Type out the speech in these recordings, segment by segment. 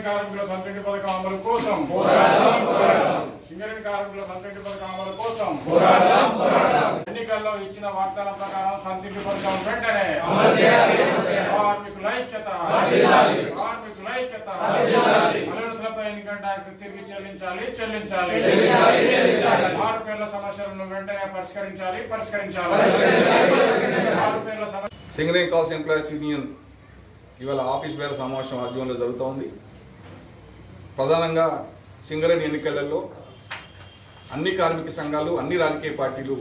సింగరేణి కార్మికుల సంతృప్తి పథకం అమలు కోసం. సింగరేణి కార్మికుల సంతృప్తి పథకం అమలు కోసం. ఎన్నికల్లో ఇచ్చిన వాగ్దానం ప్రకారం సంతృప్తి పథకం వెంటనే. కార్మికుల ఐక్యత. కార్మికుల ఐక్యత. ఇన్కమ్ ట్యాక్స్ తిరిగి చెల్లించాలి చెల్లించాలి. మార్పేర్ల సమస్యలను వెంటనే పరిష్కరించాలి పరిష్కరించాలి. మార్పేర్ల సమస్య సింగరేణి కాల్స్ ఎంప్లాయీస్ యూనియన్ ఇవాళ ఆఫీస్ వేల సమావేశం ఆధ్వర్యంలో జరుగుతోంది ప్రధానంగా సింగరేణి ఎన్నికలలో అన్ని కార్మిక సంఘాలు అన్ని రాజకీయ పార్టీలు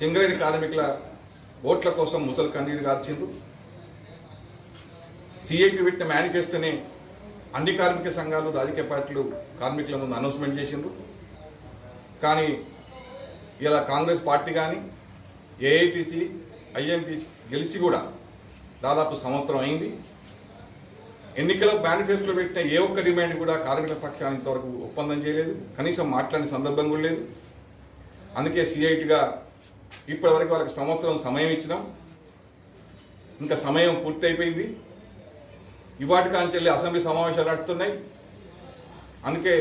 సింగరేణి కార్మికుల ఓట్ల కోసం ముసలు కన్నీరు గార్చిండ్రు. సిఐటి పెట్టిన మేనిఫెస్టోని అన్ని కార్మిక సంఘాలు రాజకీయ పార్టీలు కార్మికుల ముందు అనౌన్స్మెంట్ చేసిండ్రు. కానీ ఇలా కాంగ్రెస్ పార్టీ కానీ A I T C I N T C గెలిచి కూడా దాదాపు సంవత్సరం అయింది. ఎన్నికల మేనిఫెస్టోలో పెట్టిన ఏ ఒక్క డిమాండ్ కూడా కార్మికుల పక్షాన్ని ఇంతవరకు ఒప్పందం చేయలేదు. కనీసం మాట్లాడిన సందర్భం కూడా లేదు. అందుకే సిఐటిగా ఇప్పటివరకు వాళ్ళకి సంవత్సరం సమయం ఇచ్చినాం. ఇంకా సమయం పూర్తయిపోయింది. ఇవాటి కాంచెల్లి అసెంబ్లీ సమావేశాలు నడుస్తున్నాయి. అందుకే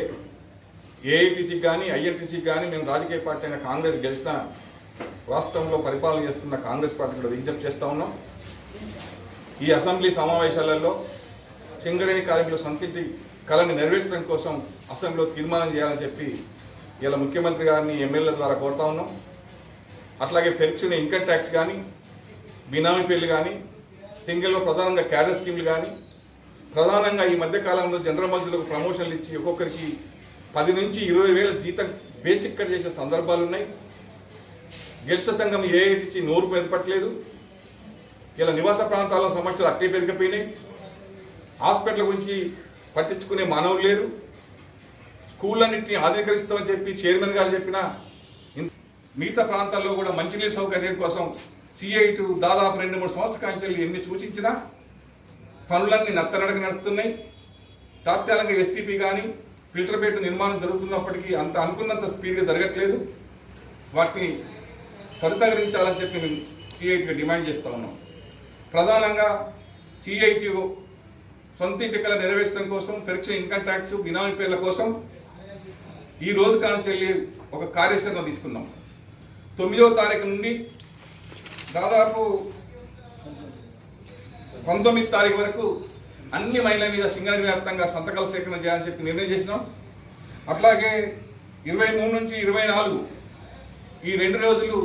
ఏఐటీసీకి కానీ ఐఎన్టీసీకి కానీ మేము రాజకీయ పార్టీ అయిన కాంగ్రెస్ గెలిచిన రాష్ట్రంలో పరిపాలన చేస్తున్న కాంగ్రెస్ పార్టీ కూడా విజ్ఞప్తి చేస్తూ ఉన్నాం. ఈ అసెంబ్లీ సమావేశాలలో సింగరేణి కార్మికుల సంతృప్తి కళను నెరవేర్చడం కోసం అసెంబ్లీలో తీర్మానం చేయాలని చెప్పి ఇలా ముఖ్యమంత్రి గారిని ఎమ్మెల్యే ద్వారా కోరుతా ఉన్నాం. అట్లాగే పెరిచిన ఇన్కమ్ ట్యాక్స్ కానీ బినామీ పేర్లు కానీ సింగిల్లో ప్రధానంగా క్యాడర్ స్కీమ్లు కానీ ప్రధానంగా ఈ మధ్య కాలంలో జనరల్ మధ్యలకు ప్రమోషన్లు ఇచ్చి ఒక్కొక్కరికి పది నుంచి ఇరవై వేల జీతం బేసిక్ కట్ చేసే సందర్భాలు ఉన్నాయి. గెలిచిన సంఘం ఏ ఇచ్చి నోరు మెదపట్లేదు. ఇలా నివాస ప్రాంతాల్లో సమస్యలు అట్టే పెరిగిపోయినాయి. హాస్పిటల్ గురించి పట్టించుకునే మానవులు లేరు స్కూళ్ళన్నింటినీ ఆధునీకరిస్తామని చెప్పి చైర్మన్ గారు చెప్పిన మిగతా ప్రాంతాల్లో కూడా మంచినీళ్ళ సౌకర్యం కోసం సిఐటు దాదాపు రెండు మూడు సంవత్సరాల కాంచెల్లి ఎన్ని సూచించినా పనులన్నీ నత్తనడక నడుస్తున్నాయి. తాత్కాలికంగా ఎస్టీపీ కానీ ఫిల్టర్ బెడ్ నిర్మాణం జరుగుతున్నప్పటికీ అంత అనుకున్నంత స్పీడ్గా జరగట్లేదు. వాటిని త్వరితగరించాలని చెప్పి మేము సిఐటికి డిమాండ్ చేస్తూ ఉన్నాం. ప్రధానంగా సిఐటి సొంత ఇంటికల నెరవేర్చడం కోసం పరీక్ష ఇన్కమ్ ట్యాక్స్ బినామీ పేర్ల కోసం ఈ రోజు కానిచెల్లి ఒక కార్యాచరణ తీసుకున్నాం. తొమ్మిదవ తారీఖు నుండి దాదాపు పంతొమ్మిది తారీఖు వరకు అన్ని మహిళల మీద సింగరేణి వ్యాప్తంగా సంతకాల సేకరణ చేయాలని చెప్పి నిర్ణయం చేసినాం. అట్లాగే ఇరవై మూడు నుంచి ఇరవై నాలుగు ఈ రెండు రోజులు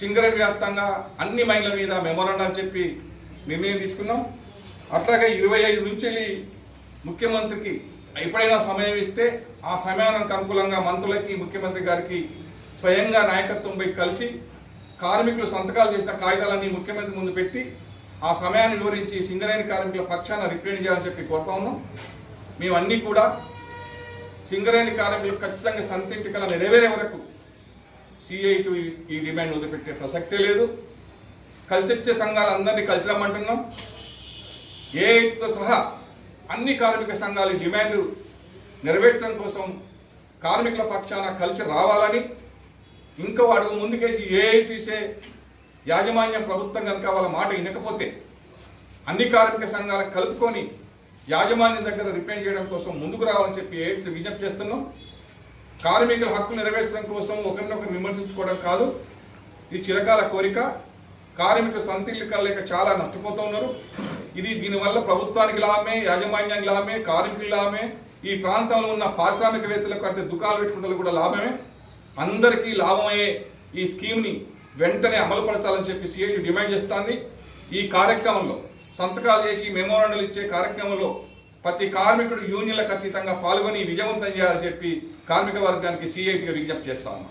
సింగరేణి వ్యాప్తంగా అన్ని మహిళల మీద మెమోరాండాలు చెప్పి నిర్ణయం తీసుకున్నాం. అట్లాగే ఇరవై ఐదు నుంచి వెళ్ళి ముఖ్యమంత్రికి ఎప్పుడైనా సమయం ఇస్తే ఆ సమయానికి అనుకూలంగా మంత్రులకి ముఖ్యమంత్రి గారికి స్వయంగా నాయకత్వం పోయి కలిసి కార్మికులు సంతకాలు చేసిన కాగితాలన్నీ ముఖ్యమంత్రి ముందు పెట్టి ఆ సమయాన్ని వివరించి సింగరేణి కార్మికుల పక్షాన రిప్రజెంట్ చేయాలని చెప్పి కోరుతా ఉన్నాం. మేమన్నీ కూడా సింగరేణి కార్మికులు ఖచ్చితంగా సంతింటికల నెరవేరే వరకు సిఐటు ఈ డిమాండ్ వదిలిపెట్టే ప్రసక్తే లేదు. కలిసొచ్చే సంఘాలు అందరినీ కలిసిరమ్మంటున్నాం ఏఐతో సహా అన్ని కార్మిక సంఘాల డిమాండ్ నెరవేర్చడం కోసం కార్మికుల పక్షాన కలిసి రావాలని ఇంకా వాడు ముందుకేసి ఏఐటీసే యాజమాన్య ప్రభుత్వం కనుక వాళ్ళ మాట వినకపోతే అన్ని కార్మిక సంఘాలకు కలుపుకొని యాజమాన్యం దగ్గర రిపేర్ చేయడం కోసం ముందుకు రావాలని చెప్పి ఏఐటీ విజ్ఞప్తి చేస్తున్నాం. కార్మికుల హక్కులు నెరవేర్చడం కోసం ఒకరినొకరు విమర్శించుకోవడం కాదు. ఇది చిరకాల కోరిక. కార్మికులు సంతిల్లు కలలేక చాలా నష్టపోతూ ఉన్నారు. ఇది దీనివల్ల ప్రభుత్వానికి లాభమే యాజమాన్యానికి లాభమే కార్మికులు లాభమే. ఈ ప్రాంతంలో ఉన్న పారిశ్రామికవేత్తలకు అంటే దుకాణాలు పెట్టుకుంటే కూడా లాభమే. అందరికీ లాభమయ్యే ఈ స్కీమ్ని వెంటనే అమలుపరచాలని చెప్పి సిఐటి డిమాండ్ చేస్తోంది. ఈ కార్యక్రమంలో సంతకాలు చేసి మెమోరాండాలు ఇచ్చే కార్యక్రమంలో ప్రతి కార్మికుడు యూనియన్లకు అతీతంగా పాల్గొని విజయవంతం చేయాలని చెప్పి కార్మిక వర్గానికి సిఐటిగా విజ్ఞప్తి చేస్తా ఉన్నాం.